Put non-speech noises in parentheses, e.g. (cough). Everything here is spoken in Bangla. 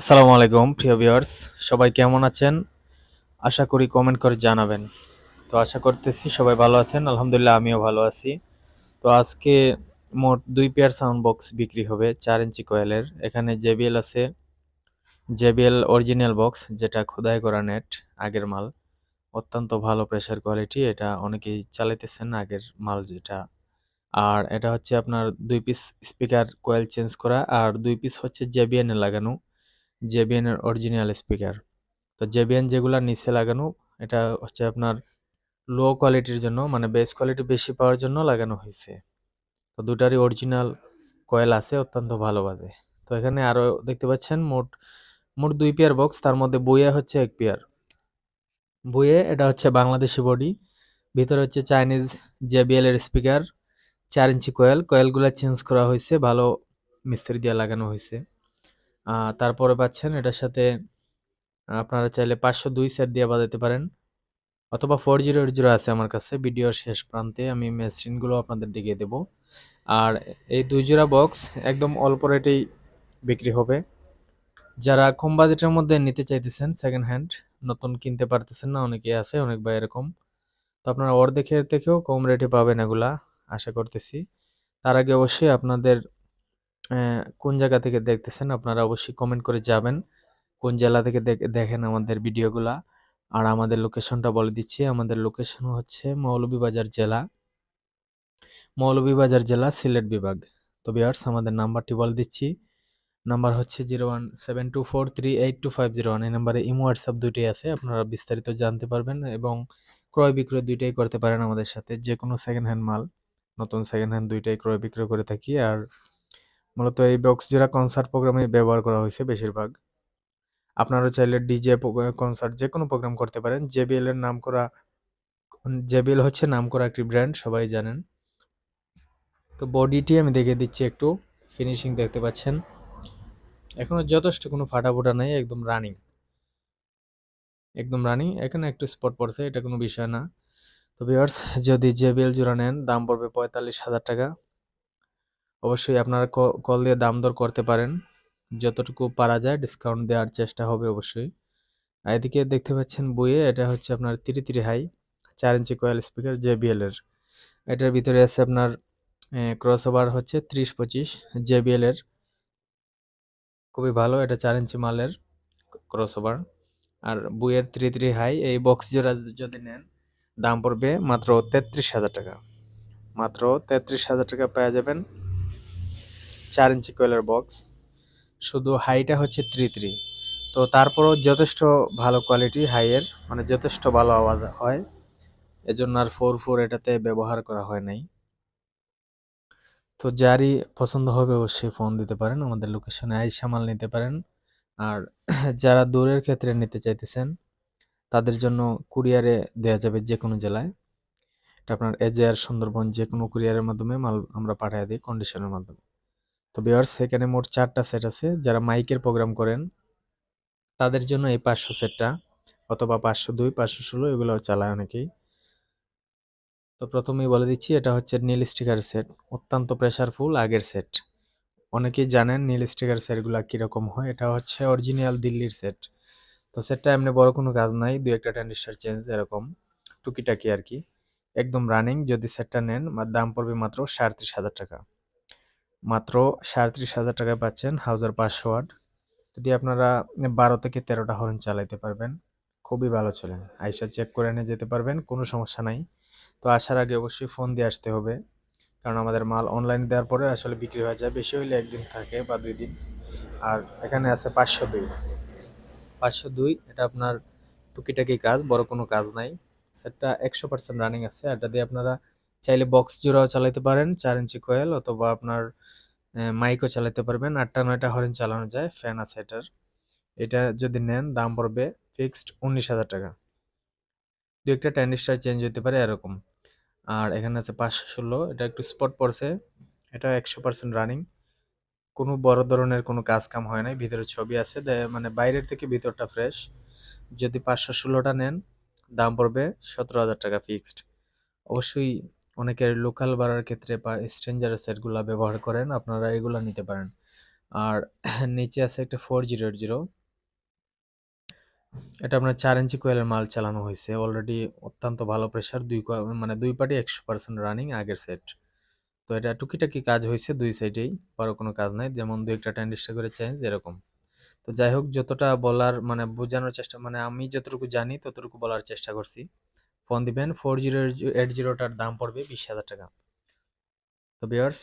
আসসালামু আলাইকুম, প্রিয় ভিউয়ার্স। সবাই কেমন আছেন? আশা করি কমেন্ট করে জানাবেন। তো আশা করতেছি সবাই ভালো আছেন। আলহামদুলিল্লাহ, আমিও ভালো আছি। তো আজকে মোট দুই পেয়ার সাউন্ড বক্স বিক্রি হবে চার ইঞ্চি কয়েলের। এখানে জেবিএল আছে। জেবিএল অরিজিনাল বক্স, যেটা খোদাই করা নেট, আগের মাল। অত্যন্ত ভালো প্রেসার কোয়ালিটি, এটা অনেকেই চালাইতেছেন আগের মাল যেটা। আর এটা হচ্ছে আপনার দুই পিস স্পিকার কোয়েল চেঞ্জ করা, আর দুই পিস হচ্ছে জেবিএন লাগানো। জেবিএন এর অরিজিনাল স্পিকার তো জেবিএন যেগুলা নিচে লাগানো, এটা হচ্ছে আপনার লো কোয়ালিটির জন্য মানে বেস কোয়ালিটি বেশি পাওয়ার জন্য লাগানো হয়েছে। তো দুটারই অরিজিনাল কয়েল আছে, অত্যন্ত ভালো বাজে। তো এখানে আরও দেখতে পাচ্ছেন, মোট মোট দুই পেয়ার বক্স তার মধ্যে বইয়ে হচ্ছে এক পেয়ার বইয়ে এটা হচ্ছে বাংলাদেশি বডি ভিতরে হচ্ছে চাইনিজ জেবিএল এর স্পিকার চার ইঞ্চি কয়েল কয়েলগুলো চেঞ্জ করা হয়েছে, ভালো মিস্ত্রি দিয়ে লাগানো হয়েছে। তারপরে পাচ্ছেন এটার সাথে আপনারা চাইলে পাঁচশো দুই সেট দিয়ে বাজাতে পারেন। অথবা ফোর জিরো জিরো আছে আমার কাছে, ভিডিওর শেষ প্রান্তে আমি মেশিনগুলো আপনাদের দেখিয়ে দেব। আর এই দুই জোড়া বক্স একদম অল্প রেটেই বিক্রি হবে। যারা কম বাজেটের মধ্যে নিতে চাইতেছেন সেকেন্ড হ্যান্ড নতুন কিনতে পারতেছেন না, অনেকেই আছে, অনেক বা এরকম। তো আপনারা অর্ধেকের থেকেও কম রেটে পাবেন এগুলা, আশা করতেছি। তার আগে অবশ্যই আপনাদের কোন জায়গা থেকে দেখতেছেন আপনারা অবশ্যই কমেন্ট করে যাবেন। কোন জেলা থেকে দেখ- দেখেন আমাদের ভিডিওগুলা আর আমাদের লোকেশনটা বলে দিচ্ছি। আমাদের লোকেশন হচ্ছে মৌলভীবাজার জেলা। মৌলভীবাজার জেলা সিলেট বিভাগ। তো বিয়ার্স আমাদের নাম্বারটি বলে দিচ্ছি। নাম্বার হচ্ছে zero one seven two four three eight two five zero one এই নাম্বারে ইমো হোয়াটসঅ্যাপ দুইটাই আছে। আপনারা বিস্তারিত জানতে পারবেন এবং ক্রয় বিক্রয় দুইটাই করতে পারেন আমাদের সাথে। যে কোনো সেকেন্ড হ্যান্ড মাল, নতুন সেকেন্ড হ্যান্ড দুইটাই ক্রয় বিক্রয় করে থাকি। আর মূলত এই বক্স যেটা কনসার্ট প্রোগ্রামে ব্যবহার করা হয়েছে বেশিরভাগ। আপনারা চাইলে ডিজে কনসার্ট যে কোনো প্রোগ্রাম করতে পারেন। জেবিএল এর নাম করা জেবিএল হচ্ছে নাম করা একটি ব্র্যান্ড সবাই জানেন। তো বডিটি আমি দেখিয়ে দিচ্ছি একটু ফিনিশিং দেখতে পাচ্ছেন। এখনও যথেষ্ট কোনো ফাটাফোটা নাই, একদম রানিং একদম রানিং এখানে একটু স্পট পড়ছে, এটা কোনো বিষয় না। তো ভিউয়ার্স যদি জেবিএল জোড়া নেন, দাম পড়বে পঁয়তাল্লিশ হাজার টাকা। অবশ্যই আপনারা কল দিয়ে দাম দর করতে পারেন। যতটুকু পারা যায় ডিসকাউন্ট দেওয়ার চেষ্টা হবে অবশ্যই। এদিকে দেখতে পাচ্ছেন বইয়ে এটা হচ্ছে আপনার তিরি তিরি হাই, চার ইঞ্চি কয়েল স্পিকার জেবিএল এর। এটার ভিতরে আছে আপনার ক্রস ওভার হচ্ছে ত্রিশ পঁচিশ জেবিএল এর। খুবই ভালো, এটা চার ইঞ্চি মালের ক্রস ওভার আর বইয়ের থ্রি থ্রি হাই, এই বক্স জোড়া যদি নেন, দাম পড়বে মাত্র তেত্রিশ হাজার টাকা। মাত্র তেত্রিশ হাজার টাকা পেয়ে যাবেন। চার ইঞ্চি কোয়েলের বক্স শুধু হাইটা হচ্ছে থ্রি থ্রি তো তারপরও যথেষ্ট ভালো কোয়ালিটি হাইয়ের মানে যথেষ্ট ভালো আওয়াজ হয়। এজন্য আর ফোর ফোর এটাতে ব্যবহার করা হয় নাই। তো যারই পছন্দ হবে অবশ্যই ফোন দিতে পারেন, আমাদের লোকেশনে আইসা মাল নিতে পারেন। আর (clears throat) যারা দূরের ক্ষেত্রে নিতে চাইতেছেন, তাদের জন্য কুরিয়ারে দেওয়া যাবে যে কোনো জেলায়। এটা আপনার এজেআর সুন্দরবন যে কোনো কুরিয়ারের মাধ্যমে মাল আমরা পাঠিয়ে দিই কন্ডিশনের মাধ্যমে। তো বিয়ার্স এখানে মোট চারটা সেট আছে যারা মাইকের প্রোগ্রাম করেন। তাদের জন্য এই পাঁচশো সেটটা অথবা পাঁচশো দুই, পাঁচশো ষোলো এগুলো চালায় অনেকেই। তো প্রথমেই বলে দিচ্ছি, এটা হচ্ছে নীল স্টিকার সেট, অত্যন্ত প্রেশারফুল আগের সেট। অনেকেই জানেন নীল স্টিকার সেটগুলো কীরকম হয়, এটা হচ্ছে অরিজিনাল দিল্লির সেট। তো সেটটা এমনি বড় কোনো কাজ নাই দু একটা ট্যান্ডিস্টার চেঞ্জ এরকম, টুকিটাকি আর কি। একদম রানিং, যদি সেটটা নেন, দাম পড়বে মাত্র সাড়ত্রিশ হাজার টাকা। মাত্র সাড়ত্রিশ হাজার টাকায় পাচ্ছেন হাউজার পাঁচশো ওয়াট যদি আপনারা বারো থেকে তেরোটা হর্ন চালাইতে পারবেন, খুবই ভালো চলেন। আইসা চেক করে নিয়ে যেতে পারবেন, কোনো সমস্যা নাই। তো আসার আগে অবশ্যই ফোন দিয়ে আসতে হবে, কারণ আমাদের মাল অনলাইন দেওয়ার পরে আসলে বিক্রি হয়ে যায়। বেশি হইলে একদিন থাকে বা দুই দিন। আর এখানে আছে পাঁচশো দুই। পাঁচশো দুই, এটা আপনার টুকিটাকি কাজ, বড় কোনো কাজ নাই। সেটটা একশো পার্সেন্ট রানিং আছে। এটা দিয়ে আপনারা চাইলে বক্স জোড়াও চালাতে পারেন, চার ইঞ্চি কোয়েল অথবা আপনার মাইকও চালাতে পারবেন। আটটা নয়টা হরিণ চালানো যায় ফ্যান আছে এটার। এটা যদি নেন, দাম পড়বে ফিক্সড উনিশ হাজার টাকা। দু একটা ট্যান্ডিস্টার চেঞ্জ হতে পারে এরকম। আর এখানে আছে পাঁচশো ষোলো, এটা একটু স্পট পড়ছে। এটা একশো পার্সেন্ট রানিং কোনো বড় ধরনের কোনো কাজ কাম হয় নাই, ভিতরে ছবি আছে মানে বাইরের থেকে ভিতরটা ফ্রেশ যদি পাঁচশো ষোলোটা নেন, দাম পড়বে সতেরো হাজার টাকা ফিক্সড অবশ্যই অনেকের লোকাল বাড়ার ক্ষেত্রে বা স্ট্রেঞ্জারের সেটগুলো ব্যবহার করেন, আপনারা এগুলো নিতে পারেন। আর (clears throat) নিচে আছে একটা ফোর জিরো জিরো এটা আপনার চার ইঞ্চি কোয়েলের মাল চালানো হয়েছে। অলরেডি অত্যন্ত ভালো প্রেশার দুই মানে দুই পার্টি একশো পার্সেন্ট রানিং আগের সেট তো এটা টুকিটাকি কাজ হয়েছে দুই সাইডেই বড় কোনো কাজ নাই। যেমন দুই একটা ট্যান্ডিস্টার করে চেঞ্জ এরকম। তো যাই হোক, যতটা বলার মানে বোঝানোর চেষ্টা মানে আমি যতটুকু জানি, ততটুকু বলার চেষ্টা করছি। ফোন দিবেন ফোর জিরো এইট জিরোটার দাম পড়বে বিশ হাজার টাকা। তো বিয়ার্স